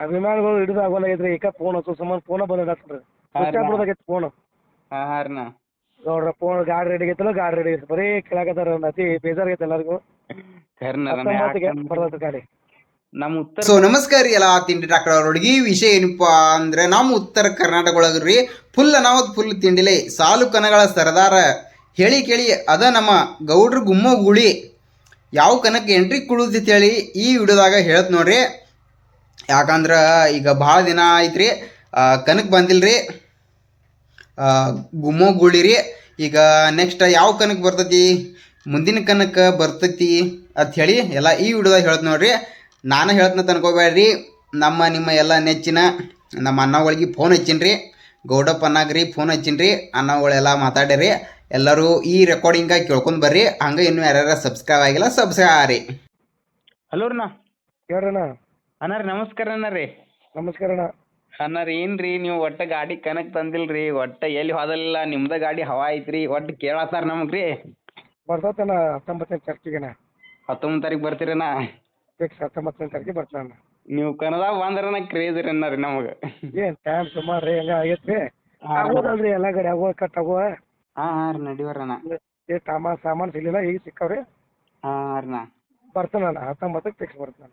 ಅಭಿಮಾನಿಗಳು ಹಿಡಿದು ಆಗೋಲಾಗೈತ್ರಿ ಏಕ ಫೋನ್ ಹಚ್ಚೋ? ಸುಮಾರು ಫೋನ ಆಫ್ ಬಿಡೋದಾಗೈತಿ ಫೋನ್ ಹಾಂ ಹಾಂ ರೀ ನಾ ನೋಡ್ರ ಫೋನ್ ಗಾಡಿ ರೆಡಿ ಆಗೈತಲ್ಲ ಗಾಡಿ ರೆಡಿ ಐತಿ ಬರೀ ಕೇಳಾಕತ್ತಾರ ಅತಿ ಬೇಜಾರಾಗೈತೆ ಎಲ್ಲರಿಗೂ. ಬರ್ತೈತಿ ಗಾಡಿ. ನಮ್ಮ ಉತ್ತರ ಸೊ ನಮಸ್ಕಾರ ರೀ ಎಲ್ಲ ತಿಂಡಿ ಡಾಕ್ಟರ್ ಅವ್ರೊಳಗೆ ವಿಷಯ ಏನಪ್ಪಾ ಅಂದ್ರೆ ನಮ್ಮ ಉತ್ತರ ಕರ್ನಾಟಕ ಒಳಗೆ ರೀ ಫುಲ್ ಅನಾವತ್ ಫುಲ್ ತಿಂಡಿಲೆ. ಸಾಲು ಕನಗಳ ಸರದಾರ. ಹೇಳಿ ಕೇಳಿ ಅದ ನಮ್ಮ ಗೌಡ್ರ ಗುಮ್ಮ ಗುಳಿ ಯಾವ ಕನಕ್ಕೆ ಎಂಟ್ರಿ ಕುಡುದಿತ್ತು ಹೇಳಿ ಈ ವಿಡಿಯೋದಾಗ ಹೇಳತ್ ನೋಡ್ರಿ. ಯಾಕಂದ್ರೆ ಈಗ ಭಾಳ ದಿನ ಐತ್ರಿ ರೀ ಕನಕ್ ಬಂದಿಲ್ರಿ ರೀ ಗುಮ್ಮೋ ಗುಳಿರಿ. ಈಗ ನೆಕ್ಸ್ಟ್ ಯಾವ ಕನಕ್ ಬರ್ತೈತಿ ಮುಂದಿನ ಕನಕ ಬರ್ತೈತಿ ಅಂತ ಹೇಳಿ ಎಲ್ಲ ಈ ವಿಡಿಯೋದಾಗ ಹೇಳ್ತ ನೋಡ್ರಿ. ನಾನು ಹೇಳ್ತನ ತನ್ಕೋಬೇಡ್ರಿ ನಮ್ಮ ನಿಮ್ಮ ಎಲ್ಲ ನೆಚ್ಚಿನ ನಮ್ಮ ಅಣ್ಣಗಳಿಗೆ ಫೋನ್ ಹಚ್ಚಿನ್ರಿ ಗೌಡಪ್ಪ ಅನ್ನಾಗ್ರಿ ಫೋನ್ ಹಚ್ಚಿನ್ರಿ ಅಣ್ಣಗಳೆಲ್ಲ ಮಾತಾಡಿರಿ ಎಲ್ಲರೂ ಈ ರೆಕಾರ್ಡಿಂಗ್ ಕೇಳ್ಕೊಂಡು ಬರ್ರಿ ಹಂಗೆ ಇನ್ನೂ ಯಾರ್ಯಾರ ಸಬ್ಸ್ಕ್ರೈಬ್ ಆಗಿಲ್ಲ ಸಬ್ಸ್ಕ್ರೈಬ್ ರೀ ಹಲೋ ರೀ ನಾ ಹೇಳ್ರಣ್ಣ ಅಣ್ಣ ರೀ ನಮಸ್ಕಾರ ಅಣ್ಣ ರೀ. ನಮಸ್ಕಾರ ಅಣ್ಣ. ಅಣ್ಣ ರೀ ಏನ್ರಿ ನೀವು ಒಟ್ಟ ಗಾಡಿ ಕನಕ್ ತಂದಿಲ್ರಿ ಒಟ್ಟ ಎಲ್ಲಿ ಹೋದಲ್ಲ ನಿಮ್ದ ಗಾಡಿ ಹವಾ ಐತ್ರಿ ಒಟ್ಟ ಕೇಳತ್ತಾರ ನಮಗ್ ರೀ ಬರ್ತೈತಣ್ಣ ಹತ್ತೊಂಬತ್ತನೇ ತಾರೀಕಿಗೆನ. ಹತ್ತೊಂಬತ್ತು ತಾರೀಕು ಬರ್ತೀರಣ್ಣ. ಫಿಕ್ಸ್ ಹತ್ತೊಂಬತ್ತನೇ ತಾರೀಕಿಗೆ ಬರ್ತಾನ ನೀವು ಕನ್ನಡ ಬಂದ್ರನ ಕ್ರೇಜ್ ರೀ ಅಣ್ಣ ರೀ ನಮಗೆ. ಏನ್ ಟೈಮ್ ಸುಮಾರು ರೀ ಹಂಗ ಆಗೈತ್ರಿ? ಆಗೋದಲ್ರಿ ಎಲ್ಲ ಗಾಡಿ ಆಗೋ ಕಟ್ ಆಗೋ ಹಾಂ ಹಾಂ ರೀ ನಡಿವರಣ್ಣ. ಏ ಸಾಮಾನ್ ಸಾಮಾನು ಸಿಗ್ಲಿಲ್ಲ ಈಗ ಸಿಕ್ಕಾವ್ರಿ. ಹಾಂ ರೀ ನಾ ಬರ್ತಾನಣ್ಣ ಹತ್ತೊಂಬತ್ತಕ್ಕೆ ಫಿಕ್ಸ್ ಬರ್ತಾನ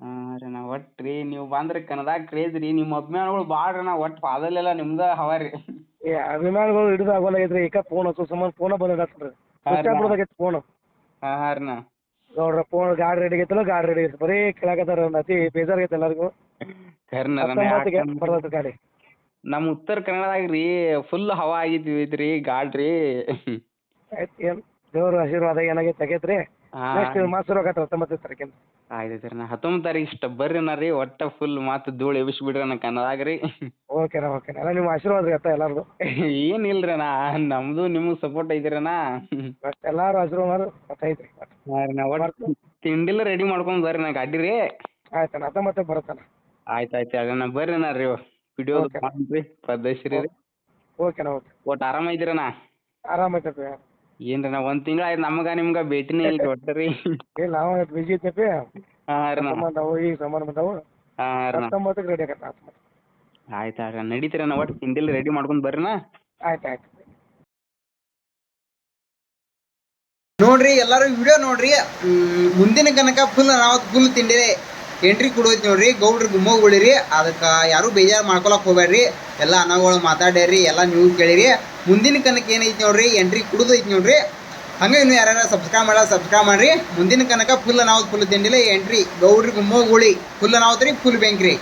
ಹಾಂ ರೀ ನಾ ಒಟ್ಟು ರೀ ನೀವು ಬಂದ್ರೆ ಕನ್ನಡ ಕ್ರೇಜ್ ರೀ ನಿಮ್ಮ ಅಭಿಮಾನಿಗಳು ಭಾಳ ರೀ ನಾ ಒಟ್ಟು ಪಾದಲ್ಲೆಲ್ಲ ನಿಮ್ದ ಹವಾ ರೀ ಏ ಅಭಿಮಾನಿಗಳು ಹಿಡಿದು ಆಗೋಲಾಗೈತ್ರಿ ಏಕ ಫೋನ್ ಹಚ್ಚೋ ಸಂಬಂಧ ಫೋನ ಸ್ವಿಚ್ ಆಫ್ ಬಿಡೋದಾಗೈತಿ ಫೋನ್ ಹಾಂ ಹಾಂ ರೀ ನಾ. ನೋಡ್ರ ಫೋನ್ ಗಾಡಿ ರೆಡಿ ಐತಲ್ಲ ಗಾಡಿ ರೆಡಿ ಆಗೇತಿ ಬರೀ ಕೇಳಾಕತ್ತಾರ ಅತಿ ಬೇಜಾರಾಗೈತೆ ಎಲ್ಲರಿಗೂ. ಬರ್ತೈತಿ ಗಾಡಿ. ನಮ್ಮ ಉತ್ತರ ಕನ್ನಡದಾಗ ರೀ ಫುಲ್ ಹವಾ ಆಗಿದ್ವಿ ಇದ್ರಿ ಗಾಡಿ ರೀ ಆಯ್ತು ಏನ್ ದೇವ್ರ ಆಶೀರ್ವಾದ ಏನಾಗೈತೆ ಆಗೈತ್ರಿ. ನೆಕ್ಸ್ಟ್ ಆಗತ್ತೆ ಹತ್ತೊಂಬತ್ತನೇ ತಾರೀಕಿಂದ. ಆಯ್ತು ರೀ ನಾ ಹತ್ತೊಂಬತ್ತು ತಾರೀಕು ಇಷ್ಟ. ಬರ್ರಿ ನಾ ರೀ ಒಟ್ಟ ಫುಲ್ ಮಾತು ಧೂಳು ಎಬ್ಬಿಸ್ಬಿಡ್ರಿ ನಾ ಕನ್ನಡದಾಗ ರೀ. ಓಕೆನಾ ಓಕೆನಾ ಎಲ್ಲ ನಿಮ್ಮ ಆಶೀರ್ವಾದ ರೀ ಅತ್ತ ಎಲ್ಲಾರ್ದು ಏನಿಲ್ರಿ ನಾ ನಮ್ದು ನಿಮ್ಗೆ ಸಪೋರ್ಟ್ ಐತ್ರಿ ನಾ. ಬಟ್ ಎಲ್ಲಾರು ಆಶೀರ್ವಾದ ಗೊತ್ತೈತ್ರಿ ರೀ ನಾ ಒಟ್ಟು ತಿಂಡಿಲ್ಲ ರೆಡಿ ಮಾಡ್ಕೊಂಡು ಬರ್ರಿ ನಾ ಗಾಡಿ ರೀ. ಆಯ್ತಣ್ಣ ಹತ್ತೊಂಬತ್ತಕ್ಕೆ ಬರುತ್ತಣ್ಣ ಆಯ್ತು ಆಯ್ತು ಅಣ್ಣ ಬರ್ರಿ ನಾ ರೀ ವಿಡಿಯೋ. ಮಾಡ್ರಿ ಪದ್ಧಶ್ರೀ ರೀ. ಓಕೆನಾ ಓಕೆ ಒಟ್ಟು ಆರಾಮ ಐತಿರಣ್ಣ ಆರಾಮ ಐತಪ್ಪ ಏನ್ರಿ ನಾ ಒಂದ್ ತಿಂಗಳು ಆಯ್ತು ನಮ್ಗ ನಿಮ್ಗ ಭೇಟಿನೇ ಇಲ್ಲ ರೀ ಏ ನಾವು ಬಿಜಿ ಐತಪ್ಪಿ ಹಾಂ ರೀ ನಾ ಸಂಬಂಧ ಅವು ಈಗ ಸಂಬಂಧ ಬಂದವು ಹಾಂ ರೀ ನಾ ಹತ್ತೊಂಬತ್ತಕ್ಕೆ ರೆಡಿ ಆಗತ್ತೆ ಆಯ್ತು ಆಯ್ತು ನಡೀತೀರ ನಾ ಒಟ್ಟು ತಿಂಡಿಲ್ಲ ರೆಡಿ ಮಾಡ್ಕೊಂಡು ಬರ್ರಿನ ಆಯ್ತು ಆಯ್ತು. ನೋಡ್ರಿ ಎಲ್ಲರೂ ವಿಡಿಯೋ ನೋಡ್ರಿ. ಮ್, ಮುಂದಿನ ಕನಕ ಫುಲ್ ನಾವು ಫುಲ್ ತಿಂಡಿರಿ ಎಂಟ್ರಿ ಕೊಡೋಯ್ತು ನೋಡ್ರಿ. ಗೌಡ್ರ ಗುಮ್ಮೋಗುಳಿರಿ ಅದಕ್ಕ ಯಾರು ಬೇಜಾರು ಮಾಡ್ಕೊಳಕ್ ಹೋಗ್ಬೇಡ್ರಿ. ಎಲ್ಲ ಅನ್ನಗಳು ಮಾತಾಡ್ಯಾರಿ ಎಲ್ಲ ನೀವು ಕೇಳಿರಿ. ಮುಂದಿನ ಕನಕ ಏನೈತಿ ನೋಡ್ರಿ? ಎಂಟ್ರಿ ಕುಡಿದೈತಿ ನೋಡ್ರಿ? ಹಂಗೆ ಇನ್ನು ಯಾರು ಸಬ್ಸ್ಕ್ರೈಬ್ ಮಾಡ ಸಬ್ಸ್ಕ್ರೈಬ್ ಮಾಡ್ರಿ. ಮುಂದಿನ ಕನಕ ಫುಲ್ ನಾವು ಫುಲ್ ತಿಂಡಿಲ್ಲ ಎಂಟ್ರಿ ಗೌಡ್ರಿ ಗುಮ್ಮೋಗುಳಿ ಫುಲ್ ನಾವತ್ರಿ ಫುಲ್ ಬ್ಯಾಂಕ್ ರೀ.